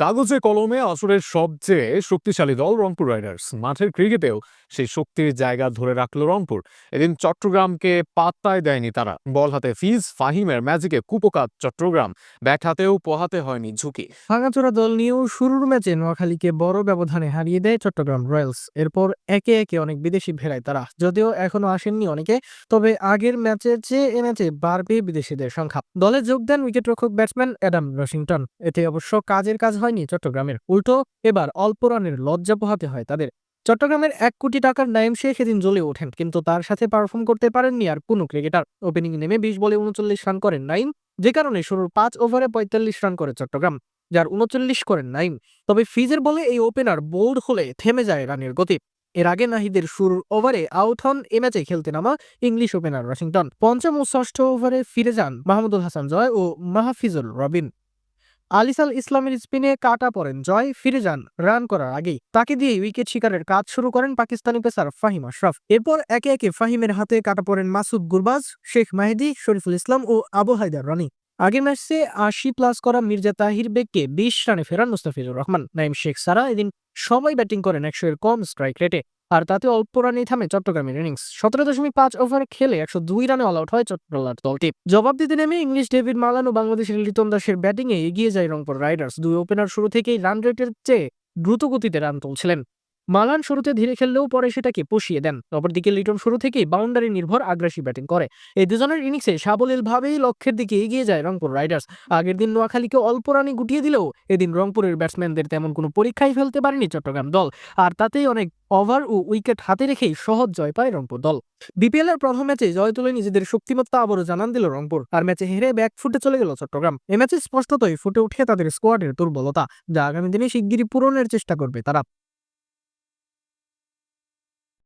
কাগজে কলমে আসরের সবচেয়ে শক্তিশালী দল রংপুর রাইডার্স। মাঠের ক্রিকেটেও সেই শক্তির জায়গা ধরে রাখল রংপুর। এদিন চট্টগ্রামকে পাত্তায় দেয়নি তারা। বল হাতে ফিজ, ফাহিমের ম্যাজিকে কুপোকাত চট্টগ্রাম। ব্যাট হাতেও পোহাতে হয়নি ঝুঁকি। ভাঙাচোরা দল নিয়েও শুরুর ম্যাচে নোয়াখালীকে বড় ব্যবধানে হারিয়ে দেয় চট্টগ্রাম রয়্যালস। এরপর একে একে অনেক বিদেশি ভেড়ায় তারা। যদিও এখনও আসেননি অনেকে, তবে আগের ম্যাচের চেয়ে এ ম্যাচে বাড়বে বিদেশিদের সংখ্যা। দলে যোগ দেন উইকেটরক্ষক ব্যাটসম্যান অ্যাডাম ওয়াশিংটন এতে অবশ্য কাজের কাজ হয়নি চট্টগ্রামের। উল্টো এবার অল্প রানের লজ্জা পোহাতে হয় তাদের। চট্টগ্রামের এক কোটি টাকার নাইম শেখ সেদিন জ্বলে ওঠেন, কিন্তু তার সাথে পারফর্ম করতে পারেননি আর কোনো ক্রিকেটার ওপেনিং নেমে বিশ বলে উনচল্লিশ রান করেন নাইম যে কারণে শুরুর পাঁচ ওভারে পঁয়তাল্লিশ রান করে চট্টগ্রাম, যার উনচল্লিশ করেন নাইম তবে ফিজের বলে এই ওপেনার বোল্ড হলে থেমে যায় রানের গতি। এর আগে নাহিদের শুরুর ওভারে আউট হন এ ম্যাচে খেলতে নামা ইংলিশ ওপেনার ওয়াশিংটন। পঞ্চম ও ষষ্ঠ ওভারে ফিরে যান মাহমুদুল হাসান জয় ও মাহফিজুল রবিন। আলিসাল ইসলামের স্পিনে কাটা পড়েন। জয় ফিরে যান রান করার আগেই। তাকে দিয়ে উইকেট শিকারের কাজ শুরু করেন পাকিস্তানি পেসার ফাহিম আশরাফ। এরপর একে একে ফাহিমের হাতে কাটা পড়েন মাসুদ গুরবাজ, শেখ মাহিদি, শরীফুল ইসলাম ও আবু হায়দার রানি। আগের ম্যাচে আশি প্লাস করা মির্জা তাহির বেগকে বিশ রানে ফেরান মুস্তাফিজুর রহমান। নাইম শেখ সারা এদিন সবাই ব্যাটিং করেন একশো এর কম স্ট্রাইক রেটে। আর তাতে অল্প রানেই থামে চট্টগ্রামের ইনিংস সতেরো দশমিক পাঁচ ওভার খেলে একশো দুই রানে অল আউট হয় চট্টগ্রাম দলটি। জবাব দিতে নেমে ইংলিশ ডেভিড মালান ও বাংলাদেশের লিটন দাসের ব্যাটিংয়ে এগিয়ে যায় রংপুর রাইডার্স। দুই ওপেনার শুরু থেকেই রান রেটের চেয়ে দ্রুত গতিতে রান তুলছিলেন। মালান শুরুতে ধীরে খেললেও পরে সেটাকে পুষিয়ে দেন। অপরদিকে লিটন শুরু থেকেই বাউন্ডারি নির্ভর আগ্রাসী ব্যাটিং করে। এই দুজনের ইনিংসে সাবলীলভাবেই লক্ষ্যের দিকে এগিয়ে যায় রংপুর রাইডার্স। আগের দিন নোয়াখালীকে অল্প রানে গুটিয়ে দিলেও এদিন রংপুরের ব্যাটসম্যানদের তেমন কোনো পরীক্ষাই ফেলতে পারেনি চট্টগ্রাম দল। আর তাতেই অনেক ওভার ও উইকেট হাতে রেখেই সহজ জয় পায় রংপুর দল। বিপিএল এর প্রথম ম্যাচে জয় তুলে নিজেদের শক্তিমত্তা আবারও জানান দিল রংপুর। আর ম্যাচে হেরে ব্যাক ফুটে চলে গেল চট্টগ্রাম। এ ম্যাচে স্পষ্টতই ফুটে উঠে তাদের স্কোয়াডের দুর্বলতা, যা আগামী দিনে শিগগিরই পূরণের চেষ্টা করবে তারা।